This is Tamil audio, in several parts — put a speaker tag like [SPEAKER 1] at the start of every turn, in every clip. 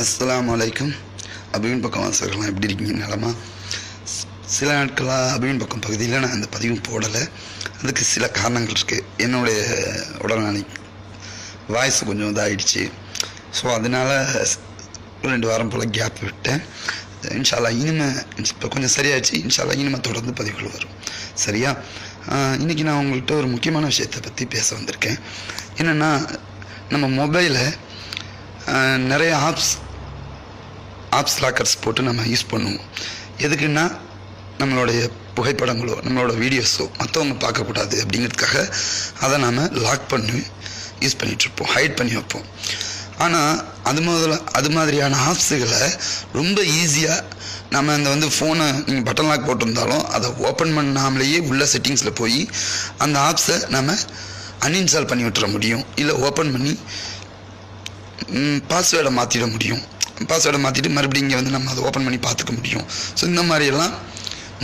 [SPEAKER 1] அஸ்லாம் அலைக்கும். அபிவின் பக்கம் வாசகர்கள்லாம் எப்படி இருக்கீங்க? நலமா? சில நாட்களாக அபிவின் பக்கம் பகுதியில் நான் அந்த பதிவும் போடலை. அதுக்கு சில காரணங்கள் இருக்குது என்னுடைய உடல்நிலை வாய்ஸ் கொஞ்சம் இதாகிடுச்சு ஸோ அதனால் ஒரு ரெண்டு வாரம் போல் கேப் விட்டேன். இன்ஷால்லா இனிமே இப்போ கொஞ்சம் சரியாயிடுச்சு. இன்ஷால்லா இனிமே தொடர்ந்து பதிவுகள் வரும். சரியா? இன்றைக்கி நான் உங்கள்கிட்ட ஒரு முக்கியமான விஷயத்தை பற்றி பேச வந்திருக்கேன். என்னென்னா நம்ம மொபைலை நிறைய ஆப்ஸ் ஆப்ஸ் லாக்கர்ஸ் போட்டு நம்ம யூஸ் பண்ணுவோம். எதுக்குன்னா நம்மளுடைய புகைப்படங்களோ நம்மளோட வீடியோஸோ மற்றவங்க பார்க்கக்கூடாது அப்படிங்கிறதுக்காக அதை நாம் லாக் பண்ணி யூஸ் பண்ணிகிட்ருப்போம் ஹைட் பண்ணி வைப்போம். ஆனால் அது முதல்ல அது மாதிரியான ஆப்ஸுகளை ரொம்ப ஈஸியாக நம்ம இந்த வந்து ஃபோனை நீங்கள் பட்டன் லாக் போட்டிருந்தாலும் அதை ஓப்பன் பண்ணாமலேயே உள்ள செட்டிங்ஸில் போய் அந்த ஆப்ஸை நம்ம அன்இன்ஸ்டால் பண்ணி விட்டுற முடியும். இல்லை ஓப்பன் பண்ணி பாஸ்வேர்டை மாற்றிட முடியும். பாஸ்வேர்டை மாற்றிட்டு மறுபடியும் இங்கே வந்து நம்ம அதை ஓப்பன் பண்ணி பார்த்துக்க முடியும். ஸோ இந்த மாதிரியெல்லாம்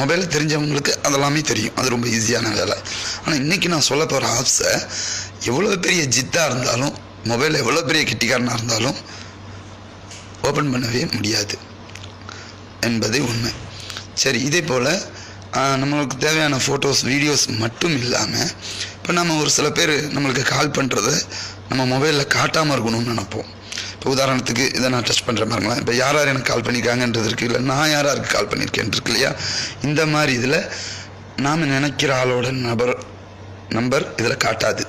[SPEAKER 1] மொபைலில் தெரிஞ்சவங்களுக்கு அதெல்லாமே தெரியும். அது ரொம்ப ஈஸியான வேலை. ஆனால் இன்றைக்கி நான் சொல்ல போகிற ஆப்ஸை எவ்வளோ பெரிய ஜித்தாக இருந்தாலும் மொபைல் எவ்வளோ பெரிய கிட்டிக்காரனாக இருந்தாலும் ஓப்பன் பண்ணவே முடியாது என்பது உண்மை. சரி இதே போல் நம்மளுக்கு தேவையான ஃபோட்டோஸ் வீடியோஸ் மட்டும் இல்லாமல் இப்போ நம்ம ஒரு சில பேர் நம்மளுக்கு கால் பண்ணுறத நம்ம மொபைலில் காட்டாமல் இருக்கணும்னு நினைப்போம். இப்போ உதாரணத்துக்கு இதை நான் டெஸ்ட் பண்ணுற பாருங்களேன். இப்போ யார் யார் எனக்கு கால் பண்ணியிருக்காங்கன்றது இருக்குது இல்லை நான் யார் யாருக்கு கால் பண்ணியிருக்கேன் இருக்கு இல்லையா? இந்த மாதிரி இதில் நாம் நினைக்கிற ஆளோட நபர் நம்பர் இதில் காட்டாது.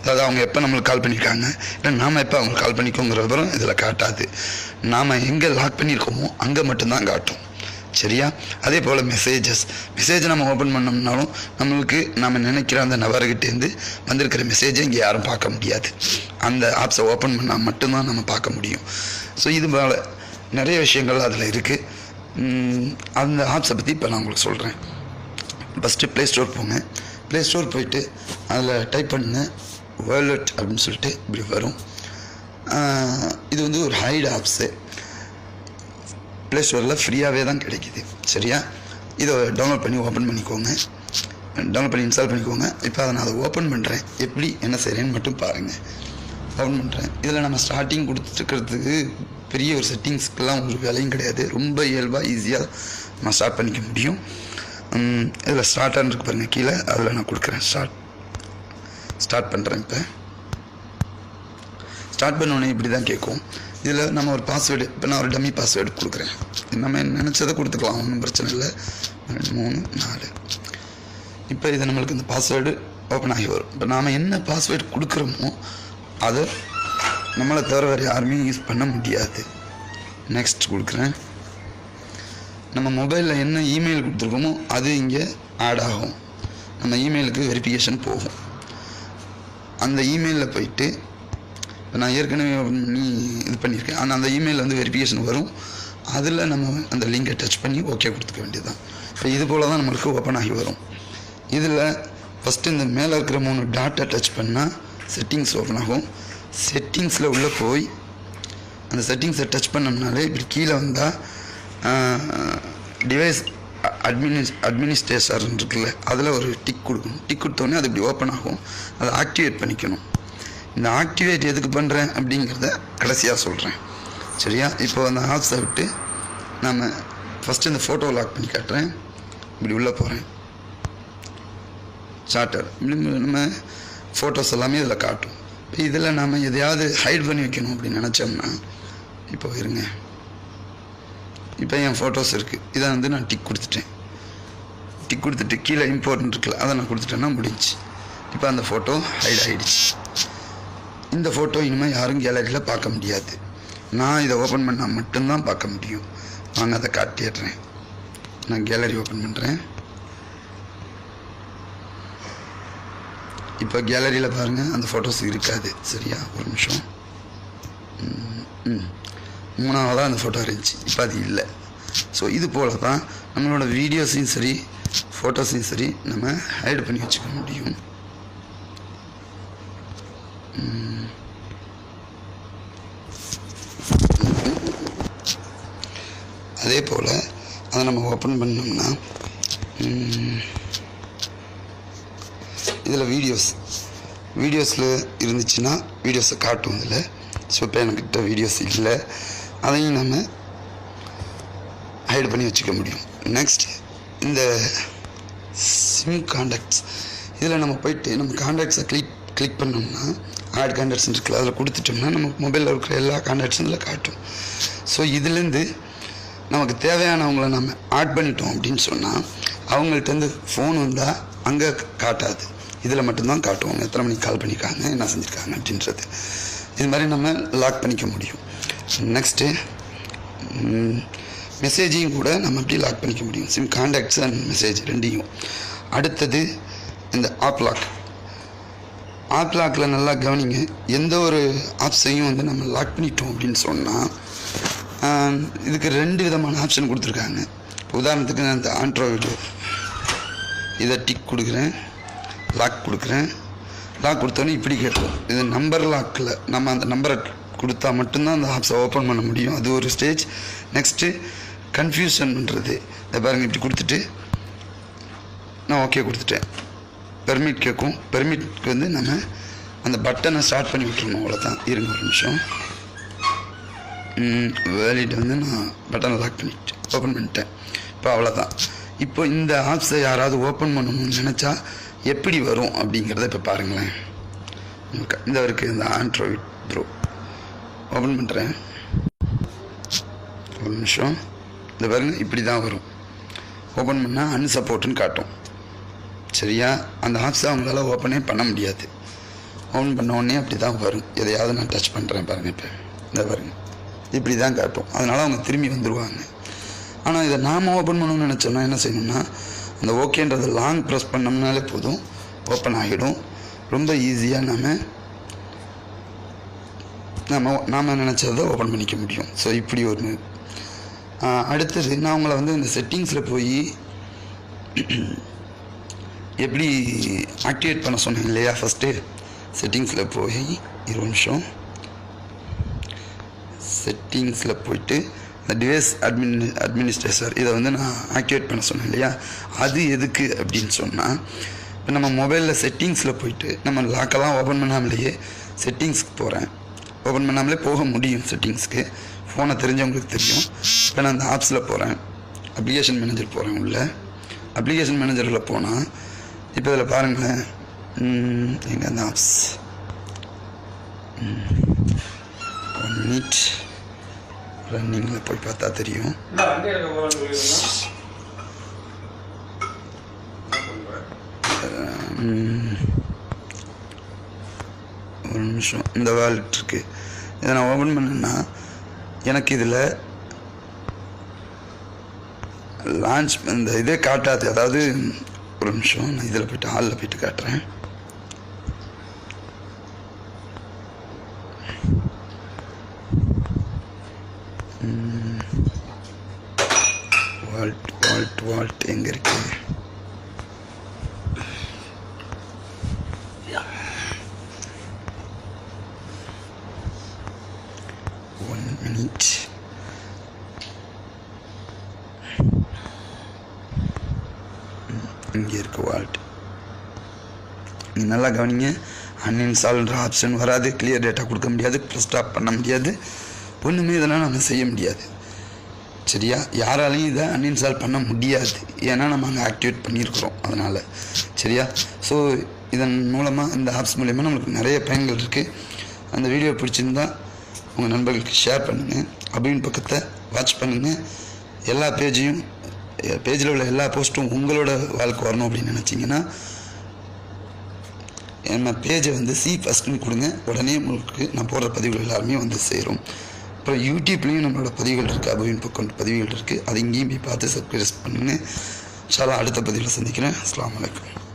[SPEAKER 1] அதாவது அவங்க எப்போ நம்மளுக்கு கால் பண்ணியிருக்காங்க இல்லை நாம் எப்போ அவங்களுக்கு கால் பண்ணிக்கோங்கிற விவரம் இதில் காட்டாது. நாம் எங்கே லாக் பண்ணியிருக்கோமோ அங்கே மட்டும்தான் காட்டும். சரியா? அதே போல் மெசேஜஸ் மெசேஜ் நம்ம ஓப்பன் பண்ணோம்னாலும் நம்மளுக்கு நம்ம நினைக்கிற அந்த நபர்கிட்டேருந்து வந்திருக்கிற மெசேஜை இங்கே யாரும் பார்க்க முடியாது. அந்த ஆப்ஸை ஓப்பன் பண்ணால் மட்டும்தான் நம்ம பார்க்க முடியும். ஸோ இது போல் நிறைய விஷயங்கள் அதில் இருக்குது அந்த ஆப்ஸை பற்றி இப்போ நான் உங்களுக்கு சொல்கிறேன் ஃபஸ்ட்டு ப்ளே ஸ்டோர் போங்க. ப்ளே ஸ்டோர் போயிட்டு அதில் டைப் பண்ணு. வேர்லெட் அப்படின்னு சொல்லிட்டு இப்படி வரும். இது வந்து ஒரு ஹைட் ஆப்ஸு ப்ளே ஸ்டோரில் ஃப்ரீயாகவே தான் கிடைக்கிது. சரியா? இதை டவுன்லோட் பண்ணி ஓப்பன் பண்ணிக்கோங்க. டவுன்லோட் பண்ணி இன்ஸ்டால் பண்ணிக்கோங்க. இப்போ அதை நான் அதை ஓப்பன் பண்ணுறேன் எப்படி என்ன செய்கிறேன்னு மட்டும் பாருங்கள் ஓப்பன் பண்ணுறேன் இதில் நம்ம ஸ்டார்டிங் கொடுத்துருக்கிறதுக்கு பெரிய ஒரு செட்டிங்ஸ்க்கெல்லாம் ஒரு வேலையும் கிடையாது. ரொம்ப இயல்பாக ஈஸியாக நம்ம ஸ்டார்ட் பண்ணிக்க முடியும். இதில் ஸ்டார்ட் ஆனிருக்கு பாருங்கள் கீழே அதில் நான் கொடுக்குறேன். ஸ்டார்ட் ஸ்டார்ட் பண்ணுறேன் இப்போ. ஸ்டார்ட் பண்ண உடனே இப்படி தான் கேட்கும். இதில் நம்ம ஒரு பாஸ்வேர்டு இப்போ நான் ஒரு டம்மி பாஸ்வேர்டு கொடுக்குறேன். நம்ம நினச்சதை கொடுத்துக்கலாம் ஒன்றும் பிரச்சனை இல்லை. ரெண்டு மூணு நாலு. இப்போ இது நம்மளுக்கு இந்த பாஸ்வேர்டு ஓப்பன் ஆகி வரும். இப்போ நாம் என்ன பாஸ்வேர்டு கொடுக்குறோமோ அதை நம்மளை தவிர வேறு யாருமே யூஸ் பண்ண முடியாது. நெக்ஸ்ட் கொடுக்குறேன். நம்ம மொபைலில் என்ன இமெயில் கொடுத்துருக்கோமோ அது இங்கே ஆட் ஆகும். நம்ம இமெயிலுக்கு வெரிஃபிகேஷன் போகும். அந்த இமெயிலில் போயிட்டு நான் ஏற்கனவே open பண்ணி இது பண்ணியிருக்கேன். ஆனால் அந்த இமெயில் வந்து வெரிஃபிகேஷன் வரும். அதில் நம்ம அந்த லிங்கை டச் பண்ணி ஓகே கொடுத்துக்க வேண்டியதுதான். இப்போ இது போல் தான் நம்மளுக்கு ஓப்பன் ஆகி வரும். இதில் ஃபஸ்ட்டு இந்த மேலே இருக்கிற மூணு டாட்டை டச் பண்ணால் செட்டிங்ஸ் ஓப்பன் ஆகும். செட்டிங்ஸில் உள்ளே போய் அந்த செட்டிங்ஸை டச் பண்ணோம்னாலே இப்படி கீழே வந்தால் டிவைஸ் அட்மினிஸ் அட்மினிஸ்ட்ரேஷன் இருக்குல்ல அதில் ஒரு டிக் கொடுக்கணும். டிக் கொடுத்தோடனே அது இப்படி ஓப்பன் ஆகும். அதை ஆக்டிவேட் பண்ணிக்கணும். இந்த ஆக்டிவேட் எதுக்கு பண்ணுறேன் அப்படிங்கிறத கடைசியாக சொல்கிறேன் சரியா? இப்போ அந்த ஆப்ஸை விட்டு நம்ம ஃபஸ்ட்டு இந்த ஃபோட்டோ லாக் பண்ணி காட்டுறேன். இப்படி உள்ளே போகிறேன் சார்ட்டர் நம்ம ஃபோட்டோஸ் எல்லாமே இதில் காட்டும். இப்போ இதில் நாம் எதையாவது ஹைட் பண்ணி வைக்கணும் அப்படின்னு நினச்சோம்னா இப்போ இருங்க. இப்போ என் ஃபோட்டோஸ் இருக்குது இதை வந்து நான் டிக் கொடுத்துட்டேன். டிக் கொடுத்துட்டு கீழே இம்பார்ட்டன்ட் இருக்குல்ல அதை நான் கொடுத்துட்டேன்னா முடிஞ்சு இப்போ அந்த ஃபோட்டோ ஹைட் ஆகிடுச்சு இந்த ஃபோட்டோ இனிமேல் யாரும் கேலரியில் பார்க்க முடியாது. நான் இதை ஓப்பன் பண்ணால் மட்டும்தான் பார்க்க முடியும். வாங்க அதை காட்டிடுறேன். நான் கேலரி ஓப்பன் பண்ணுறேன் இப்போ கேலரியில் பாருங்கள் அந்த ஃபோட்டோஸ் இருக்காது. சரியா? ஒரு நிமிஷம். ம், மூணாவதாக அந்த ஃபோட்டோ இருந்துச்சு. இப்போ அது இல்லை. ஸோ இது போல தான் நம்மளோட வீடியோஸையும் சரி ஃபோட்டோஸையும் சரி நம்ம ஹைட் பண்ணி வச்சுக்க முடியும். போல் அதை நம்ம ஓப்பன் பண்ணோம்னா இதில் வீடியோஸ் வீடியோஸில் இருந்துச்சுன்னா வீடியோஸை காட்டும் இதில். ஸோ இப்போ என்கிட்ட வீடியோஸ் இல்லை. அதையும் நம்ம ஹைட் பண்ணி வச்சுக்க முடியும். நெக்ஸ்ட் இந்த சிம் காண்டாக்ட்ஸ் இதில் நம்ம போயிட்டு நம்ம காண்டாக்ட்ஸை கிளிக் கிளிக் பண்ணோம்னா ஆட் காண்டாக்ட்ஸ் இருக்குல்ல அதில் கொடுத்துட்டோம்னா நம்ம மொபைலில் இருக்கிற எல்லா காண்டாக்ட்ஸும் இதில் காட்டும். ஸோ இதுலேருந்து நமக்கு தேவையானவங்களை நம்ம ஆட் பண்ணிட்டோம் அப்படின்னு சொன்னால் அவங்கள்ட்டேருந்து ஃபோன் வந்தால் அங்கே காட்டாது. இதில் மட்டும்தான் காட்டுவாங்க. எத்தனை மணிக்கு கால் பண்ணியிருக்காங்க என்ன செஞ்சுருக்காங்க அப்படின்றது. இது மாதிரி நம்ம லாக் பண்ணிக்க முடியும். நெக்ஸ்ட்டு மெசேஜையும் கூட நம்ம அப்படி லாக் பண்ணிக்க முடியும். சிம் காண்டாக்ட்ஸ் அண்ட் மெசேஜ் ரெண்டையும். அடுத்தது இந்த ஆப் லாக் ஆப் லாக்கில் நல்லா கவனிங்க. எந்த ஒரு ஆப்ஸையும் வந்து நம்ம லாக் பண்ணிட்டோம் அப்படின்னு சொன்னால் இதுக்கு ரெண்டு விதமான ஆப்ஷன் கொடுத்துருக்காங்க. உதாரணத்துக்கு நான் இந்த ஆண்ட்ராய்டு இதை டிக் கொடுக்குறேன் லாக் கொடுக்குறேன். லாக் கொடுத்தோன்னே இப்படி கேட்கும். இது நம்பர் லாக்கில் நம்ம அந்த நம்பரை கொடுத்தா மட்டும்தான் அந்த ஆப்ஸை ஓப்பன் பண்ண முடியும். அது ஒரு ஸ்டேஜ் நெக்ஸ்ட்டு கன்ஃபியூஷன் பண்ணுறது இதை பாருங்கள் இப்படி கொடுத்துட்டு நான் ஓகே கொடுத்துட்டேன். பெர்மிட் கேட்கும். பெர்மிட்க்கு வந்து நம்ம அந்த பட்டனை ஸ்டார்ட் பண்ணி விட்டுருணும் அவ்வளோதான் இருங்க ஒரு நிமிஷம். வேலிட் வந்து நான் பட்டனை லாக் பண்ணிட்டு ஓப்பன் பண்ணிட்டேன். இப்போ அவ்வளோதான் இப்போ இந்த ஆப்ஸை யாராவது ஓப்பன் பண்ணணும்னு நினச்சா எப்படி வரும் அப்படிங்கிறத இப்போ பாருங்களேன். இந்த இருக்குது இந்த ஆண்ட்ராய்ட் ப்ரோ ஓப்பன் பண்ணுறேன் ஒரு நிமிஷம். இந்த பாருங்க இப்படி தான் வரும். ஓப்பன் பண்ணால் அன்சப்போர்ட்டுன்னு காட்டும். சரியா? அந்த ஆப்ஸை அவங்களால ஓப்பனே பண்ண முடியாது. ஓப்பன் பண்ண உடனே அப்படி தான் வரும். எதையாவது நான் டச் பண்ணுறேன் பாருங்கள் இப்போ. இந்த பாருங்கள் இப்படி தான் காட்டும். அதனால் அவங்க திரும்பி வந்துடுவாங்க ஆனால் இதை நாம் ஓப்பன் பண்ணணும்னு நினச்சோம்னா என்ன செய்யணும்னா அந்த ஓகேன்றதை லாங் ப்ரெஸ் பண்ணோம்னாலே போதும். ஓப்பன் ஆகிடும். ரொம்ப ஈஸியாக நாம் நம்ம நாம் நினச்சதை ஓப்பன் பண்ணிக்க முடியும். ஸோ இப்படி ஒரு அடுத்தது நான் உங்களை வந்து இந்த செட்டிங்ஸில் போய் எப்படி ஆக்டிவேட் பண்ண சொன்னேன் இல்லையா? ஃபஸ்ட்டு செட்டிங்ஸில் போய் இரு நிமிஷம். செட்டிங்ஸில் போயிட்டு இந்த டிவைஸ் அட்மின் அட்மினிஸ்ட்ரேட்டர் இதை வந்து நான் ஆக்டிவேட் பண்ண சொன்னேன் இல்லையா? அது எதுக்கு அப்படின்னு சொன்னால் இப்போ நம்ம மொபைலில் செட்டிங்ஸில் போயிட்டு நம்ம லாக்கெல்லாம் ஓப்பன் பண்ணாமலேயே செட்டிங்ஸ்க்கு போகிறேன் ஓப்பன் பண்ணாமலே போக முடியும் செட்டிங்ஸ்க்கு ஃபோனை தெரிஞ்சவங்களுக்கு தெரியும். இப்போ நான் அந்த ஆப்ஸில் போகிறேன் அப்ளிகேஷன் மேனேஜர் போகிறேன் உள்ள. அப்ளிகேஷன் மேனேஜரில் போனால் இப்போ இதில் பாருங்களேன். எங்கே அந்த ஆப்ஸ் ஒன் மினிட் ரன்னிங்கில் போய் பார்த்தா தெரியும். ஒரு நிமிஷம். இந்த வாலெட் இருக்கு. இதை நான் ஓப்பன் பண்ணேன்னா எனக்கு இதில் லான்ச் இந்த இதே காட்டாது. அதாவது ஒரு நிமிஷம் நான் இதில் போயிட்டு ஹாலில் போயிட்டு காட்டுறேன். வால்ட் வால்ட் வால்ட் எங்கே இருக்கு ஒன் மினிட் இங்கே இருக்கு வால்ட் நீ நல்லா கவனிங்க அன்இன்ஸ்டால்ன்ற ஆப்ஷன் வராது கிளியர் டேட்டா கொடுக்க முடியாது ப்ளஸ் ஸ்டாப் பண்ண முடியாது ஒன்றுமே இதெல்லாம் நம்ம செய்ய முடியாது. சரியா? யாராலையும் இதை அன்இன்ஸ்டால் பண்ண முடியாது. ஏன்னா நம்ம அங்கே ஆக்டிவேட் பண்ணியிருக்கிறோம். அதனால். சரியா? ஸோ இதன் மூலமாக இந்த ஆப்ஸ் மூலயமா நம்மளுக்கு நிறைய பயன்கள் இருக்குது அந்த வீடியோ பிடிச்சிருந்தா உங்கள் நண்பர்களுக்கு ஷேர் பண்ணுங்கள் அப்படின்னு பக்கத்தை வாட்ச் பண்ணுங்கள் எல்லா பேஜையும் பேஜில் உள்ள எல்லா போஸ்ட்டும் உங்களோட வாழ்க்கை வரணும் அப்படின்னு நினச்சிங்கன்னா நம்ம பேஜை வந்து சி ஃபஸ்ட்டுன்னு கொடுங்க. உடனே உங்களுக்கு நான் போடுற பதிவுகள் எல்லாருமே வந்து சேரும். அப்புறம் யூடியூப்லேயும் நம்மளோட பதிவுகள் இருக்குது அபவின் பக்கம் பதிவுகள் இருக்குது அது இங்கேயும் போய் பார்த்து சப்ஸ்கிரைப் பண்ணுன்னு இன்ஷா அடுத்த பதிவில் சந்திக்கிறேன். அஸ்லாம் வலைக்கம்